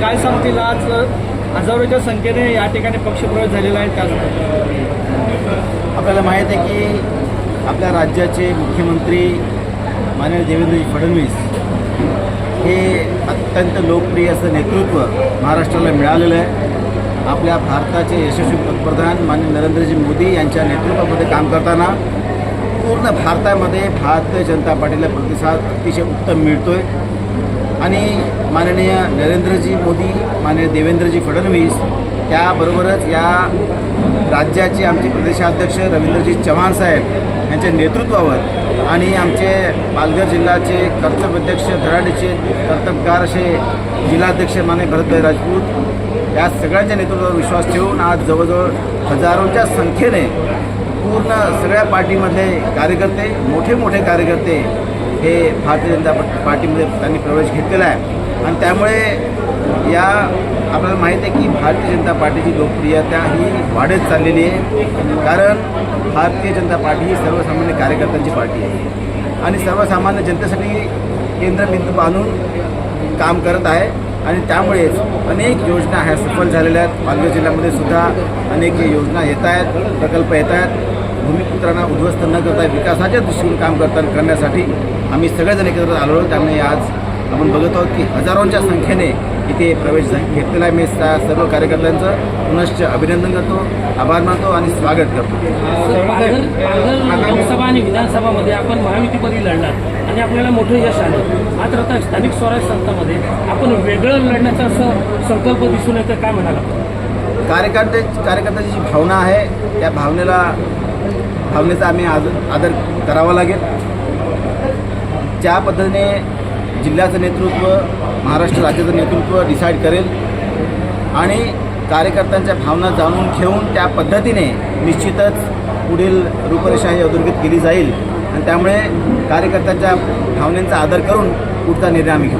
काय सांगतील आज? हजारोच्या संख्येने या ठिकाणी पक्षप्रवेश झालेला आहे त्याच आपल्याला माहीत आहे की आपल्या राज्याचे मुख्यमंत्री माननीय देवेंद्रजी फडणवीस हे अत्यंत लोकप्रिय असं नेतृत्व महाराष्ट्राला मिळालेलं आहे. आपल्या भारताचे यशस्वी पंतप्रधान माननीय नरेंद्रजी मोदी यांच्या नेतृत्वामध्ये काम करताना पूर्ण भारतामध्ये भारतीय जनता पार्टीला प्रतिसाद अतिशय उत्तम मिळतो आहे आणि माननीय नरेंद्रजी मोदी माननीय देवेंद्रजी फडणवीस त्याबरोबरच या राज्याचे आमचे प्रदेशाध्यक्ष रवींद्रजी चव्हाण साहेब यांच्या नेतृत्वावर आणि आमचे पालघर जिल्ह्याचे कर्तव्याध्यक्ष धराडीचे कर्तबगार असे जिल्हाध्यक्ष माने भरतभाई राजपूत या सगळ्यांच्या नेतृत्वावर विश्वास ठेवून आज जवळजवळ हजारोच्या संख्येने पूर्ण सगळ्या पार्टीमध्ये कार्यकर्ते मोठे मोठे कार्यकर्ते हे भारतीय जनता पार्टीमध्ये त्यांनी प्रवेश घेतलेला आहे. आणि त्यामुळे या आपल्याला माहीत आहे की भारतीय जनता पार्टीची लोकप्रियता ही वाढत चाललेली आहे. कारण भारतीय जनता पार्टी ही सर्वसामान्य कार्यकर्त्यांची पार्टी आहे. आणि सर्वसामान्य जनतेसाठी केंद्रबिंदू बांधून काम करत आहे. आणि त्यामुळेच अनेक योजना ह्या सफल झालेल्या आहेत. पालघर जिल्ह्यामध्ये सुद्धा अनेक योजना येत आहेत प्रकल्प येत आहेत. भूमिपुत्रांना उद्ध्वस्त न करता विकासाच्या दृष्टीने काम करताना करण्यासाठी आम्ही सगळेजण एकत्र आलो. आहोत त्यामुळे आज आपण बघत आहोत की हजारोंच्या संख्येने इथे प्रवेश घेतलेला आहे. मी त्या सर्व कार्यकर्त्यांचं पुनश्च अभिनंदन करतो आभार मानतो आणि स्वागत करतो. आणि विधानसभामध्ये आपण महायुतीमध्ये लढणार आणि आपल्याला मोठं यश आलं. मात्र आता स्थानिक स्वराज्य संस्थामध्ये आपण वेगळं लढण्याचा असं संकल्प दिसून येतं काय म्हणाला? कार्यकर्ते कार्यकर्त्याची जी भावना आहे त्या भावनेला भावनेचा आम्ही आदर आदर करावा लागेल. ज्या पद्धतीने जिल्ह्याचं नेतृत्व महाराष्ट्र राज्याचं नेतृत्व डिसाईड करेल आणि कार्यकर्त्यांच्या भावना जाणून घेऊन त्या पद्धतीने निश्चितच पुढील रूपरेषा ही अधोरेखित केली जाईल. आणि त्यामुळे कार्यकर्त्यांच्या भावनेचा आदर करून पुढचा निर्णय आम्ही घेऊ.